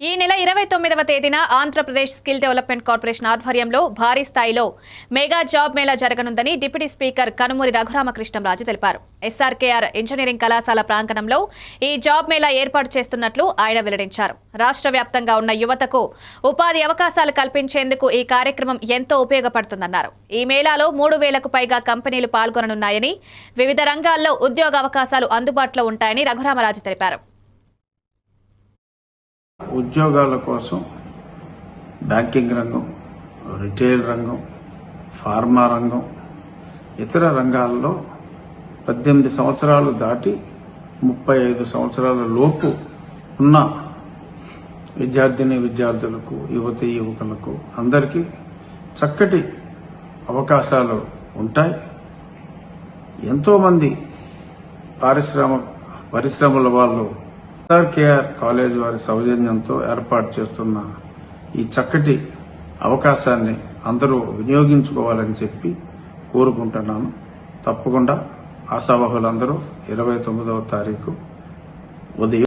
ఈ నెల ఇరవై తొమ్మిదవ తేదీన ఆంధ్రప్రదేశ్ స్కిల్ డెవలప్మెంట్ కార్పొరేషన్ ఆధ్వర్యంలో భారీ స్థాయిలో మెగా జాబ్ మేళా జరగనుందని డిప్యూటీ స్పీకర్ కనుమూరి రఘురామకృష్ణంరాజు తెలిపారు. ఎస్ఆర్కేఆర్ ఇంజనీరింగ్ కళాశాల ప్రాంగణంలో ఈ జాబ్ మేళా ఏర్పాటు చేస్తున్నట్లు ఆయన వెల్లడించారు. రాష్ట్ర వ్యాప్తంగా ఉన్న యువతకు ఉపాధి అవకాశాలు కల్పించేందుకు ఈ కార్యక్రమం ఎంతో ఉపయోగపడుతుందన్నారు. ఈ మేళాలో మూడు వేలకు పైగా కంపెనీలు పాల్గొననున్నాయని వివిధ రంగాల్లో ఉద్యోగ అవకాశాలు అందుబాటులో ఉంటాయని రఘురామరాజు తెలిపారు. ఉద్యోగాల కోసం బ్యాంకింగ్ రంగం రిటైల్ రంగం ఫార్మా రంగం ఇతర రంగాల్లో పద్దెనిమిది సంవత్సరాలు దాటి ముప్పై ఐదు సంవత్సరాల లోపు ఉన్న విద్యార్థిని విద్యార్థులకు యువతి యువకులకు అందరికీ చక్కటి అవకాశాలు ఉంటాయి. ఎంతోమంది పారిశ్రామిక పరిశ్రమల వాళ్ళు కేఆర్ కాలేజ్ వారి సౌజన్యంతో ఏర్పాటు చేస్తున్న ఈ చక్కటి అవకాశాన్ని అందరూ వినియోగించుకోవాలని చెప్పి కోరుకుంటున్నాను. తప్పకుండా ఆశావహులందరూ ఇరవై తొమ్మిదవ తారీఖు ఉదయం